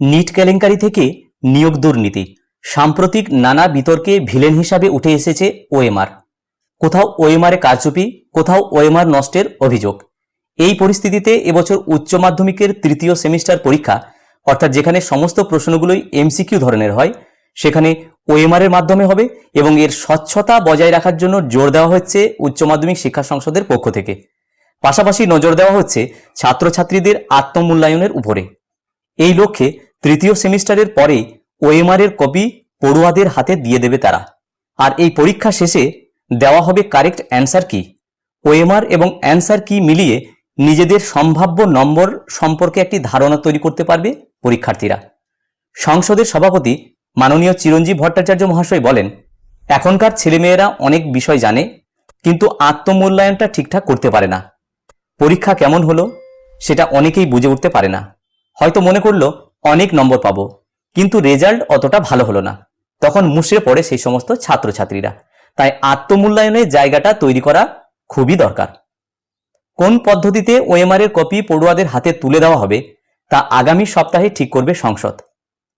NEET কেলেঙ্কারি থেকে নিয়োগ দুর্নীতি। সাম্প্রতিক নানা বিতর্কে ভিলেন হিসাবে উঠে এসেছে ওএমআর। কোথাও ওএমআরে কারচুপি, কোথাও ওএমআর নষ্টের অভিযোগ। এই পরিস্থিতিতে এবছর উচ্চ মাধ্যমিকের তৃতীয় সেমিস্টার পরীক্ষা, অর্থাৎ যেখানে সমস্ত প্রশ্নগুলোই এমসিকিউ ধরনের হয়, সেখানে ওএমআর এর মাধ্যমে হবে এবং এর স্বচ্ছতা বজায় রাখার জন্য জোর দেওয়া হচ্ছে উচ্চ মাধ্যমিক শিক্ষা সংসদের পক্ষ থেকে। পাশাপাশি নজর দেওয়া হচ্ছে ছাত্রছাত্রীদের আত্মমূল্যায়নের উপরে। এই লক্ষ্যে তৃতীয় সেমিস্টারের পরে ওএমআর এর কপি পড়ুয়াদের হাতে দিয়ে দেবে তারা। আর এই পরীক্ষা শেষে দেওয়া হবে কারেক্ট অ্যান্সার কি? ওএমআর এবং অ্যান্সার কি মিলিয়ে নিজেদের সম্ভাব্য নম্বর সম্পর্কে একটি ধারণা তৈরি করতে পারবে পরীক্ষার্থীরা। সংসদের সভাপতি মাননীয় চিরঞ্জীব ভট্টাচার্য মহাশয় বলেন, এখনকার ছেলেমেয়েরা অনেক বিষয় জানে, কিন্তু আত্মমূল্যায়নটা ঠিকঠাক করতে পারে না। পরীক্ষা কেমন হলো, সেটা অনেকেই বুঝে উঠতে পারে না। হয়তো মনে করল অনেক নম্বর পাবো। কিন্তু রেজাল্ট অতটা ভালো হলো না। তখন মুষড়ে পড়ে সেই সমস্ত ছাত্রছাত্রীরা। তাই আত্মমূল্যায়নের জায়গাটা তৈরি করা খুবই দরকার। কোন পদ্ধতিতে ওএমআর এর কপি পড়ুয়াদের হাতে তুলে দেওয়া হবে, তা আগামী সপ্তাহে ঠিক করবে সংসদ।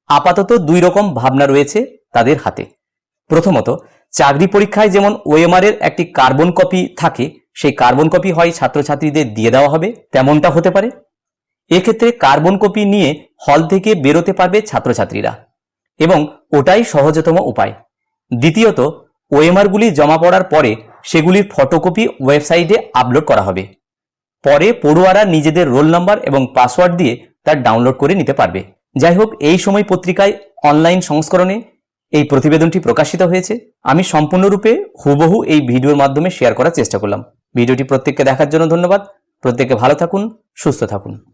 আপাতত দুই রকম ভাবনা রয়েছে তাদের হাতে। প্রথমত, চাকরি পরীক্ষায় যেমন ওএমআর এর একটি কার্বন কপি থাকে, সেই কার্বন কপি হয় ছাত্রছাত্রীদের দিয়ে দেওয়া হবে, তেমনটা হতে পারে। এক্ষেত্রে কার্বন কপি নিয়ে হল থেকে বেরোতে পারবে ছাত্রছাত্রীরা। এবং ওটাই সহজতম উপায়। দ্বিতীয়ত ওএমআরগুলি জমা পড়ার পরে সেগুলির ফটোকপি ওয়েবসাইটে আপলোড করা হবে। পরে পড়ুয়ারা নিজেদের রোল নাম্বার এবং পাসওয়ার্ড দিয়ে তার ডাউনলোড করে নিতে পারবে। যাই হোক, এই সময় পত্রিকায় অনলাইন সংস্করণে এই প্রতিবেদনটি প্রকাশিত হয়েছে। আমি সম্পূর্ণরূপে হুবহু এই ভিডিওর মাধ্যমে শেয়ার করার চেষ্টা করলাম। ভিডিওটি প্রত্যেককে দেখার জন্য ধন্যবাদ। প্রত্যেকে ভালো থাকুন, সুস্থ থাকুন।